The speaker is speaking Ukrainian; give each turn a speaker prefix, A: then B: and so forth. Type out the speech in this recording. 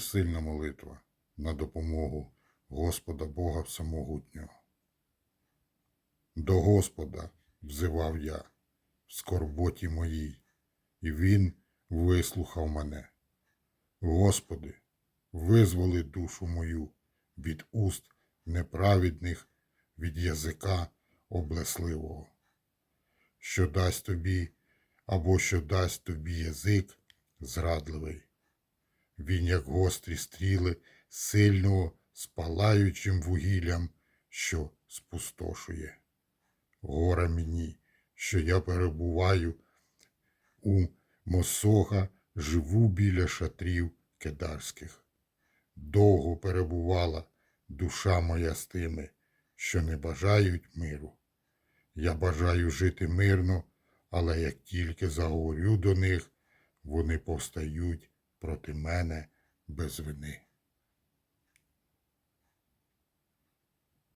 A: сильна молитва на допомогу Господа Бога Всемогутнього. До Господа взивав я в скорботі моїй, і Він вислухав мене. Господи, визволи душу мою від уст неправедних, від язика облесливого, що дасть тобі або що дасть тобі язик зрадливий. Він, як гострі стріли, сильного спалаючим вугіллям, що спустошує. Горе мені, що я перебуваю у Мосога, живу біля шатрів кедарських. Довго перебувала душа моя з тими, що не бажають миру. Я бажаю жити мирно, але як тільки заговорю до них, вони повстають проти мене без вини.